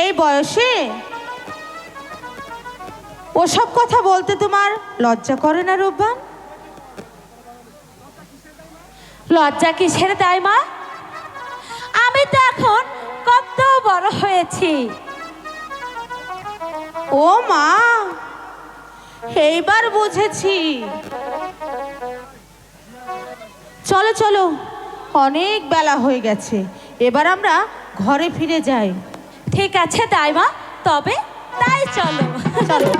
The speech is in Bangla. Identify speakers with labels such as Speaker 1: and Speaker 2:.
Speaker 1: এই বয়সে? ওসব কথা বলতে তোমার লজ্জা করে না রূপবান?
Speaker 2: লজ্জা কিসের তাই মা? আমি তো এখন কত বড় হয়েছি।
Speaker 1: ও মা, এইবার বুঝেছি। চলো চলো, অনেক বেলা হয়ে গেছে। এবার আমরা ঘরে ফিরে যাই।
Speaker 2: ঠিক আছে তাই মা তবে তাই চলো।
Speaker 1: চলো।